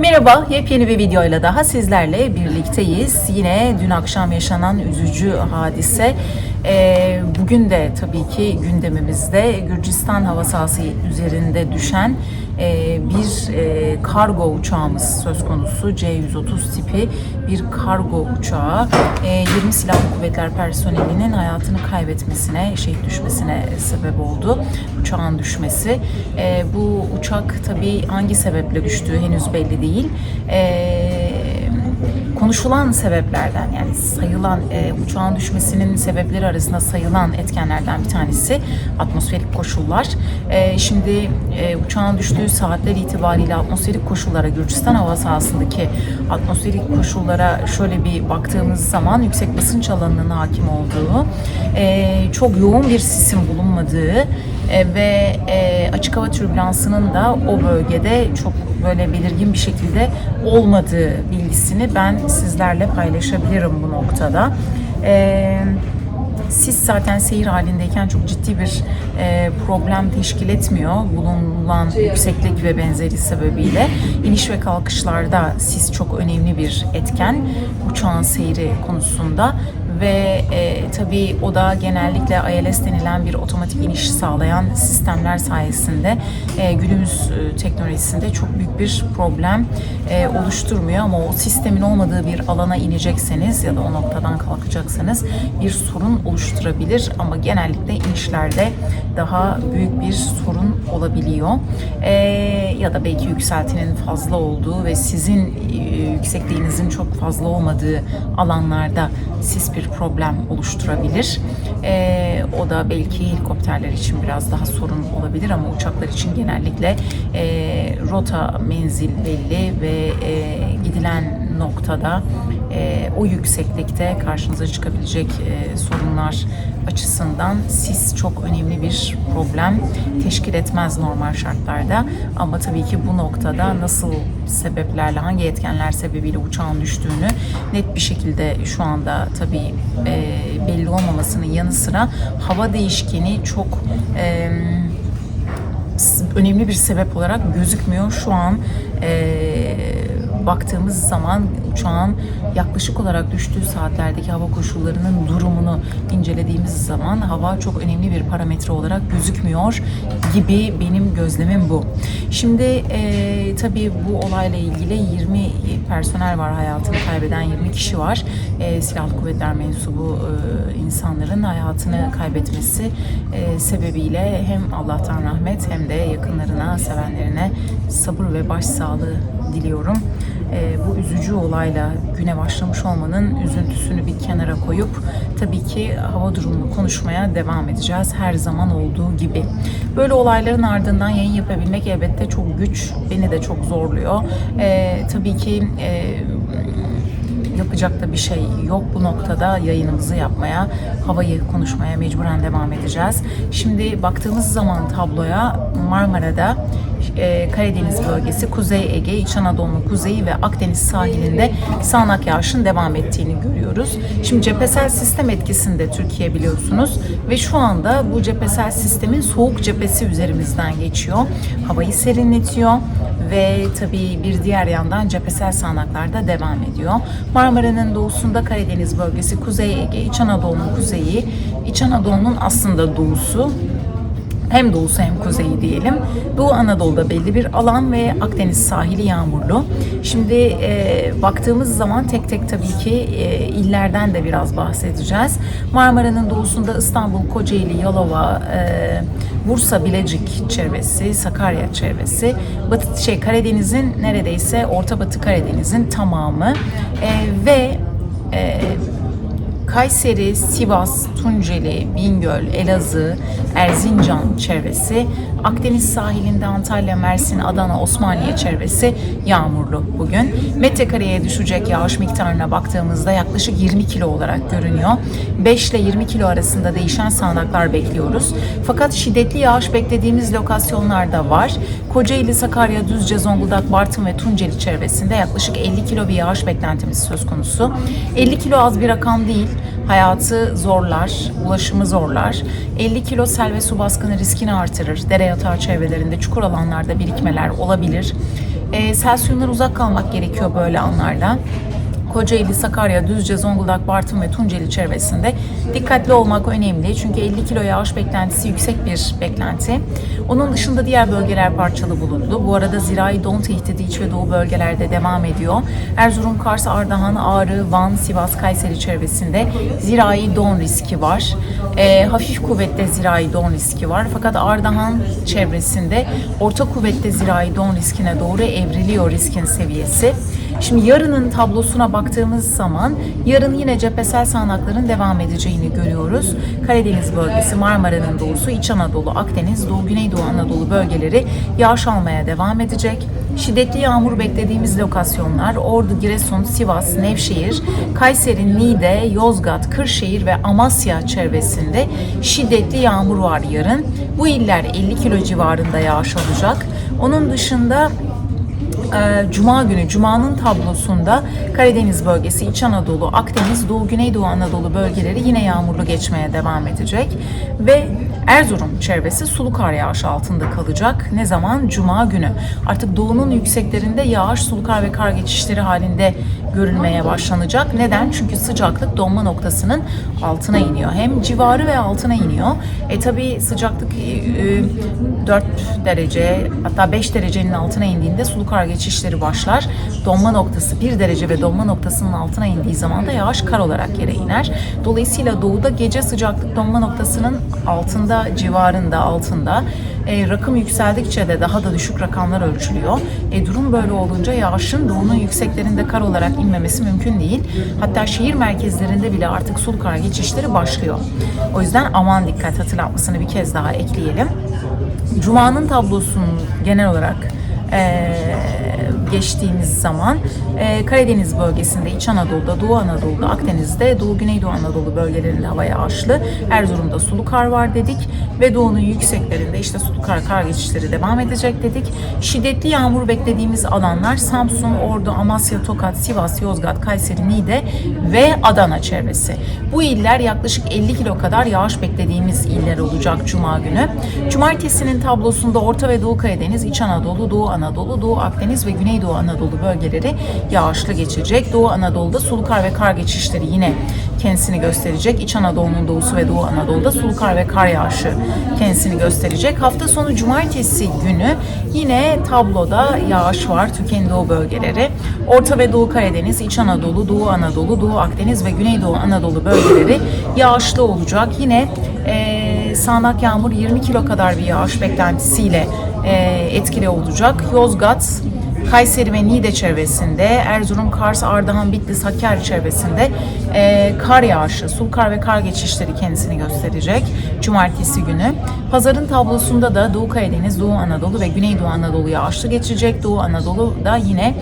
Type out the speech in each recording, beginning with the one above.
Merhaba, yepyeni bir videoyla daha sizlerle birlikteyiz. Yine dün akşam yaşanan üzücü hadise. Ee, bugün de tabii ki gündemimizde Gürcistan hava sahası üzerinde düşen bir e, kargo uçağımız söz konusu. C-130 tipi bir kargo uçağı. E, 20 silahlı kuvvetler personelinin hayatını kaybetmesine, şehit düşmesine sebep oldu. Uçağın düşmesi. E, bu uçak tabii hangi sebeple düştüğü henüz belli değil. E, konuşulan sebeplerden yani sayılan e, uçağın düşmesinin sebepleri arasında sayılan etkenlerden bir tanesi atmosferik koşullar. E, şimdi e, uçağın düştüğü saatler itibariyle atmosferik koşullara Gürcistan hava sahasındaki atmosferik koşullara şöyle bir baktığımız zaman yüksek basınç alanının hakim olduğu, e, çok yoğun bir sisin bulunmadığı e, ve e, açık hava türbülansının da o bölgede çok böyle belirgin bir şekilde olmadığı bilgisini ben sizlerle paylaşabilirim bu noktada. Ee, siz zaten seyir halindeyken çok ciddi bir e, problem teşkil etmiyor. Bulunan yükseklik ve benzeri sebebiyle iniş ve kalkışlarda sis çok önemli bir etken uçağın seyri konusunda ve e, tabii o da genellikle ILS denilen bir otomatik iniş sağlayan sistemler sayesinde e, günümüz e, teknolojisinde çok büyük bir problem e, oluşturmuyor ama o sistemin olmadığı bir alana inecekseniz ya da o noktadan kalkacaksanız bir sorun oluşturabilir ama genellikle inişlerde daha büyük bir sorun olabiliyor. E, ya da belki yükseltinin fazla olduğu ve sizin e, yüksekliğinizin çok fazla olmadığı alanlarda sis bir problem oluşturabilir. E, o da belki helikopterler için biraz daha sorun olabilir ama uçaklar için genellikle e, rota menzil belli ve e, gidilen noktada e, o yükseklikte karşınıza çıkabilecek e, sorunlar açısından sis çok önemli bir problem teşkil etmez normal şartlarda. Ama tabii ki bu noktada nasıl sebeplerle, hangi etkenler sebebiyle uçağın düştüğünü net bir şekilde şu anda tabii e, belli olmamasının yanı sıra hava değişkeni çok e, önemli bir sebep olarak gözükmüyor. Şu an e, baktığımız zaman uçağın yaklaşık olarak düştüğü saatlerdeki hava koşullarının durumunu incelediğimiz zaman hava çok önemli bir parametre olarak gözükmüyor gibi benim gözlemim bu. Şimdi e, tabii bu olayla ilgili 20 personel var hayatını kaybeden 20 kişi var. E, silahlı kuvvetler mensubu e, insanların hayatını kaybetmesi e, sebebiyle hem Allah'tan rahmet hem de yakınlarına, sevenlerine sabır ve başsağlığı diliyorum. E, bu üzücü olayla güne başlamış olmanın üzüntüsünü bir kenara koyup tabii ki hava durumunu konuşmaya devam edeceğiz her zaman olduğu gibi. Böyle olayların ardından yayın yapabilmek elbette çok güç, beni de çok zorluyor. E, tabii ki e, yapacak da bir şey yok bu noktada yayınımızı yapmaya, havayı konuşmaya mecburen devam edeceğiz. Şimdi baktığımız zaman tabloya Marmara'da e, Karadeniz bölgesi, Kuzey Ege, İç Anadolu'nun kuzeyi ve Akdeniz sahilinde sağanak yağışın devam ettiğini görüyoruz. Şimdi cephesel sistem etkisinde Türkiye biliyorsunuz ve şu anda bu cephesel sistemin soğuk cephesi üzerimizden geçiyor. Havayı serinletiyor ve tabii bir diğer yandan cephesel sağanaklarda devam ediyor. Marmara'nın doğusunda Karadeniz bölgesi, Kuzey Ege, İç Anadolu'nun kuzeyi, İç Anadolu'nun aslında doğusu hem doğusu hem kuzeyi diyelim. Doğu Anadolu'da belli bir alan ve Akdeniz sahili yağmurlu. Şimdi e, baktığımız zaman tek tek tabii ki e, illerden de biraz bahsedeceğiz. Marmara'nın doğusunda İstanbul, Kocaeli, Yalova, e, Bursa, Bilecik çevresi, Sakarya çevresi, Batı şey Karadeniz'in neredeyse Orta Batı Karadeniz'in tamamı e, ve e, Kayseri, Sivas, Tunceli, Bingöl, Elazığ, Erzincan çevresi, Akdeniz sahilinde Antalya, Mersin, Adana, Osmaniye çevresi yağmurlu bugün. Metrekareye düşecek yağış miktarına baktığımızda yaklaşık 20 kilo olarak görünüyor. 5 ile 20 kilo arasında değişen sağanaklar bekliyoruz. Fakat şiddetli yağış beklediğimiz lokasyonlar da var. Kocaeli, Sakarya, Düzce, Zonguldak, Bartın ve Tunceli çevresinde yaklaşık 50 kilo bir yağış beklentimiz söz konusu. 50 kilo az bir rakam değil. Hayatı zorlar, ulaşımı zorlar. 50 kilo sel ve su baskını riskini artırır. Dere yatağı çevrelerinde, çukur alanlarda birikmeler olabilir. E, sel suyundan uzak kalmak gerekiyor böyle anlarda. Kocaeli, Sakarya, Düzce, Zonguldak, Bartın ve Tunceli çevresinde dikkatli olmak önemli. Çünkü 50 kilo yağış beklentisi yüksek bir beklenti. Onun dışında diğer bölgeler parçalı bulundu. Bu arada zirai don tehdidi iç ve doğu bölgelerde devam ediyor. Erzurum, Kars, Ardahan, Ağrı, Van, Sivas, Kayseri çevresinde zirai don riski var. Ee, hafif kuvvette zirai don riski var. Fakat Ardahan çevresinde orta kuvvette zirai don riskine doğru evriliyor riskin seviyesi. Şimdi yarının tablosuna baktığımız zaman yarın yine cephesel sağanakların devam edeceğini görüyoruz. Karadeniz bölgesi, Marmara'nın doğusu, İç Anadolu, Akdeniz, Doğu Güneydoğu Anadolu bölgeleri yağış almaya devam edecek. Şiddetli yağmur beklediğimiz lokasyonlar Ordu, Giresun, Sivas, Nevşehir, Kayseri, Niğde, Yozgat, Kırşehir ve Amasya çevresinde şiddetli yağmur var yarın. Bu iller 50 kilo civarında yağış alacak. Onun dışında Cuma günü, Cuma'nın tablosunda Karadeniz bölgesi, İç Anadolu, Akdeniz, Doğu Güneydoğu Anadolu bölgeleri yine yağmurlu geçmeye devam edecek. Ve Erzurum çevresi sulu kar yağışı altında kalacak. Ne zaman? Cuma günü. Artık doğunun yükseklerinde yağış, sulu kar ve kar geçişleri halinde görülmeye başlanacak. Neden? Çünkü sıcaklık donma noktasının altına iniyor. Hem civarı ve altına iniyor. E tabi sıcaklık e, 4 derece hatta 5 derecenin altına indiğinde sulu kar geçişleri başlar. Donma noktası 1 derece ve donma noktasının altına indiği zaman da yağış kar olarak yere iner. Dolayısıyla doğuda gece sıcaklık donma noktasının altında, civarında, altında. E, rakım yükseldikçe de daha da düşük rakamlar ölçülüyor. E, durum böyle olunca yağışın doğunun yükseklerinde kar olarak inmemesi mümkün değil. Hatta şehir merkezlerinde bile artık sulu kar geçişleri başlıyor. O yüzden aman dikkat hatırlatmasını bir kez daha ekleyelim. Cuma'nın tablosunu genel olarak eee, geçtiğimiz zaman eee, Karadeniz bölgesinde, İç Anadolu'da, Doğu Anadolu'da, Akdeniz'de, Doğu Güneydoğu Anadolu bölgelerinde hava yağışlı. Erzurum'da sulu kar var dedik ve doğunun yükseklerinde işte sulu kar kar geçişleri devam edecek dedik. Şiddetli yağmur beklediğimiz alanlar Samsun, Ordu, Amasya, Tokat, Sivas, Yozgat, Kayseri, Niğde ve Adana çevresi. Bu iller yaklaşık 50 kilo kadar yağış beklediğimiz iller olacak Cuma günü. Cumartesinin tablosunda Orta ve Doğu Karadeniz, İç Anadolu, Doğu Anadolu, Doğu Akdeniz ve Güneydoğu Anadolu bölgeleri yağışlı geçecek. Doğu Anadolu'da sulu kar ve kar geçişleri yine kendisini gösterecek. İç Anadolu'nun doğusu ve Doğu Anadolu'da sulu kar ve kar yağışı kendisini gösterecek. Hafta sonu cumartesi günü yine tabloda yağış var Türkiye'nin doğu bölgeleri. Orta ve Doğu Karadeniz, İç Anadolu, Doğu Anadolu, Doğu Akdeniz ve Güneydoğu Anadolu bölgeleri yağışlı olacak. Yine eee sağanak yağmur 20 kilo kadar bir yağış beklentisiyle eee, etkili olacak. Yozgat, Kayseri ve Niğde çevresinde, Erzurum, Kars, Ardahan, Bitlis, Hakkari çevresinde eee, kar yağışı, sul kar ve kar geçişleri kendisini gösterecek cumartesi günü. Pazarın tablosunda da Doğu Karadeniz, Doğu Anadolu ve Güneydoğu Anadolu yağışlı geçecek. Doğu Anadolu'da yine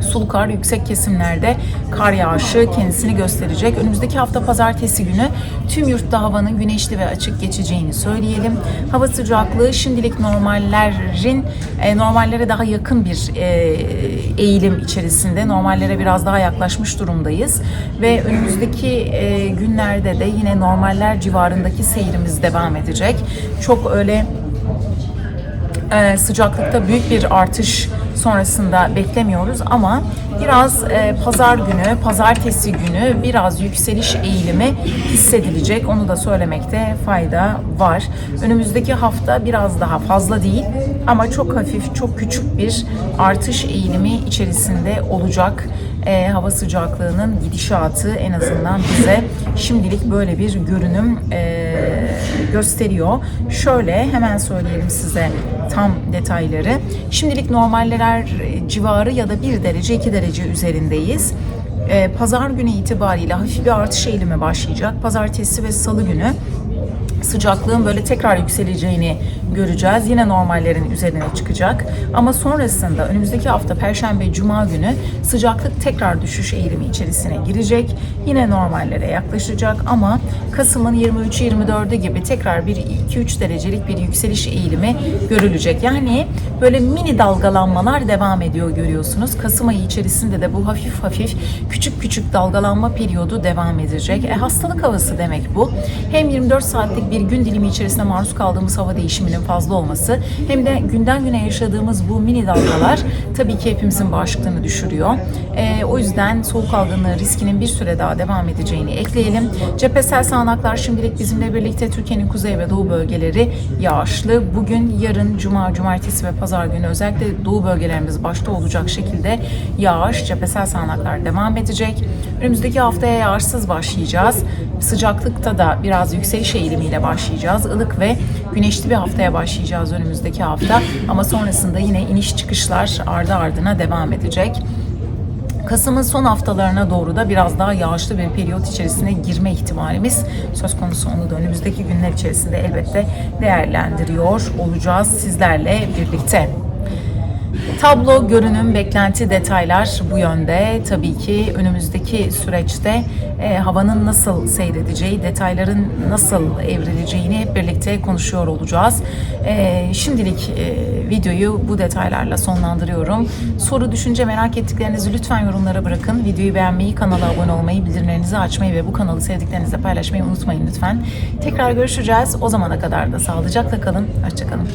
sulu kar yüksek kesimlerde kar yağışı kendisini gösterecek. Önümüzdeki hafta pazartesi günü tüm yurtta havanın güneşli ve açık geçeceğini söyleyelim. Hava sıcaklığı şimdilik normallerin e, normallere daha yakın bir e, eğilim içerisinde. Normallere biraz daha yaklaşmış durumdayız ve önümüzdeki e, günlerde de yine normaller civarındaki seyrimiz devam edecek. Çok öyle sıcaklıkta büyük bir artış sonrasında beklemiyoruz ama biraz e, pazar günü, pazartesi günü biraz yükseliş eğilimi hissedilecek. Onu da söylemekte fayda var. Önümüzdeki hafta biraz daha fazla değil ama çok hafif, çok küçük bir artış eğilimi içerisinde olacak. E, hava sıcaklığının gidişatı en azından bize şimdilik böyle bir görünüm e, gösteriyor. Şöyle hemen söyleyelim size tam detayları. Şimdilik normaller civarı ya da 1 derece 2 derece üzerindeyiz. Ee, Pazar günü itibariyle hafif bir artış eğilimi başlayacak. Pazartesi ve salı günü sıcaklığın böyle tekrar yükseleceğini göreceğiz. Yine normallerin üzerine çıkacak. Ama sonrasında önümüzdeki hafta Perşembe, Cuma günü sıcaklık tekrar düşüş eğilimi içerisine girecek. Yine normallere yaklaşacak ama Kasım'ın 23-24'ü gibi tekrar bir 2-3 derecelik bir yükseliş eğilimi görülecek. Yani böyle mini dalgalanmalar devam ediyor görüyorsunuz. Kasım ayı içerisinde de bu hafif hafif küçük küçük dalgalanma periyodu devam edecek. E, hastalık havası demek bu. Hem 24 saatlik bir gün dilimi içerisinde maruz kaldığımız hava değişiminin fazla olması hem de günden güne yaşadığımız bu mini dalgalar tabii ki hepimizin bağışıklığını düşürüyor. E, o yüzden soğuk algınlığı riskinin bir süre daha devam edeceğini ekleyelim. Cephesel sağanaklar şimdilik bizimle birlikte Türkiye'nin kuzey ve doğu bölgeleri yağışlı. Bugün, yarın, cuma, cumartesi ve pazar günü özellikle doğu bölgelerimiz başta olacak şekilde yağış, cephesel sağanaklar devam edecek. Önümüzdeki haftaya yağışsız başlayacağız. Sıcaklıkta da biraz yükseliş eğilimiyle başlayacağız. Ilık ve güneşli bir haftaya başlayacağız önümüzdeki hafta. Ama sonrasında yine iniş çıkışlar ardı ardına devam edecek. Kasım'ın son haftalarına doğru da biraz daha yağışlı bir periyot içerisine girme ihtimalimiz söz konusu. Onu da önümüzdeki günler içerisinde elbette değerlendiriyor olacağız sizlerle birlikte. Tablo, görünüm, beklenti, detaylar bu yönde. Tabii ki önümüzdeki süreçte e, havanın nasıl seyredeceği, detayların nasıl evrileceğini hep birlikte konuşuyor olacağız. E, şimdilik e, videoyu bu detaylarla sonlandırıyorum. Soru, düşünce, merak ettiklerinizi lütfen yorumlara bırakın. Videoyu beğenmeyi, kanala abone olmayı, bildirimlerinizi açmayı ve bu kanalı sevdiklerinizle paylaşmayı unutmayın lütfen. Tekrar görüşeceğiz. O zamana kadar da sağlıcakla kalın. Hoşçakalın.